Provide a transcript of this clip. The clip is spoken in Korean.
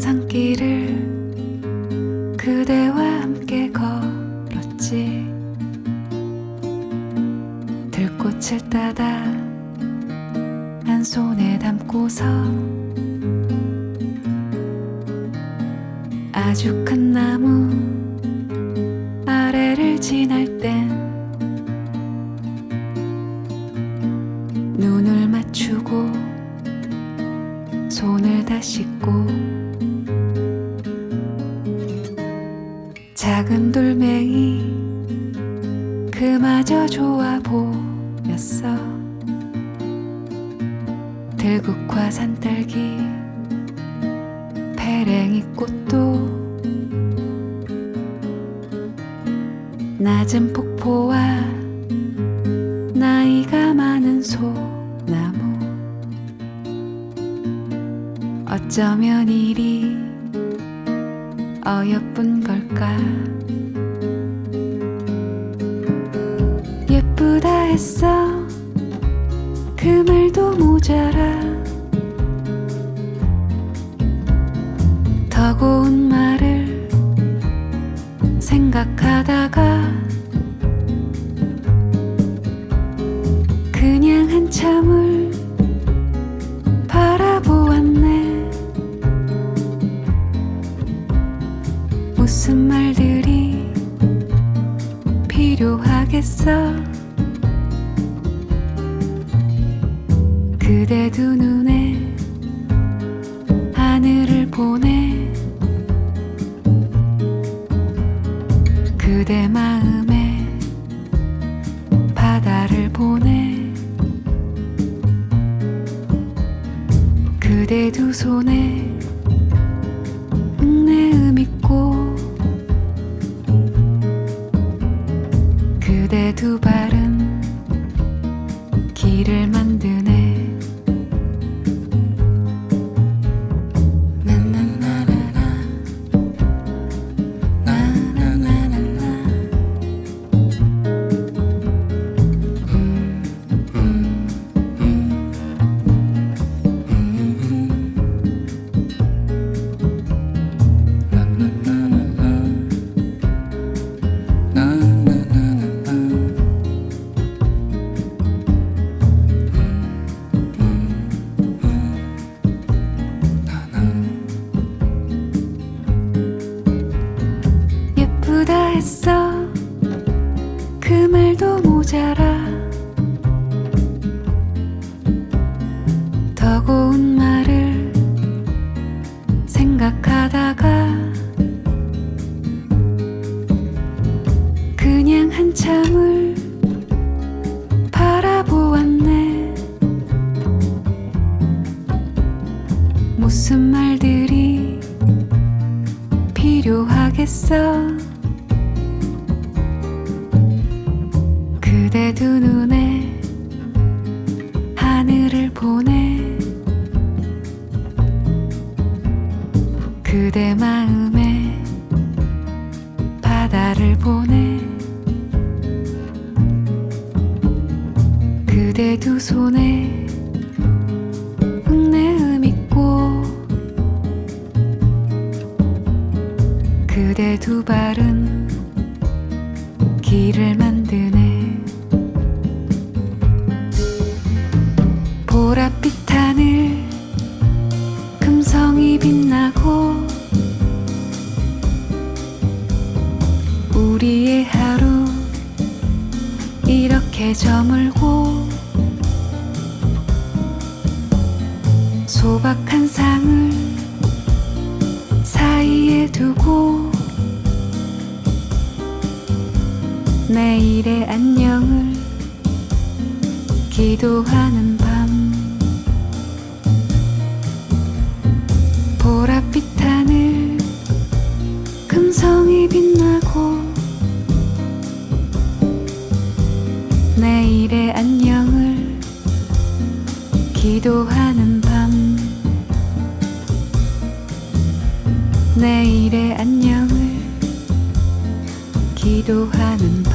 산길을 그대와 함께 걸었지. 들꽃을 따다 한 손에 담고서 아주 큰 나무 아래를 지날 땐 작은 돌멩이 그마저 좋아 보였어. 들국화 산딸기 페랭이 꽃도 낮은 폭포와 나이가 많은 소나무. 어쩌면 이리 어여쁜 걸 까 예쁘다 했어. 그 말도 모자라. 더 고운 말을 생각하다가 그냥 한참을 필요하겠어? 그대 두 눈에 하늘을 보내. 그대 마음에 바다를 보내. 그대 두 손에 흙내음 있고 그대 두 발은 길을 만드네 했어. 그 말도 모자라. 더 고운 말을 생각하다가 그냥 한참을 바라보았네. 무슨 말들이 필요하겠어 두 눈에 하늘을 보내. 그대 마음에 바다를 보내. 그대 두 손에 흙내음 있고. 그대 두 발은 길을 만 저물고 소박한 상을 사이에 두고 내일의 안녕을 기도하는 밤. 보랏빛 하늘 금성이 빛나고 내일의 안녕을 기도하는 밤. 내일의 안녕을 기도하는 밤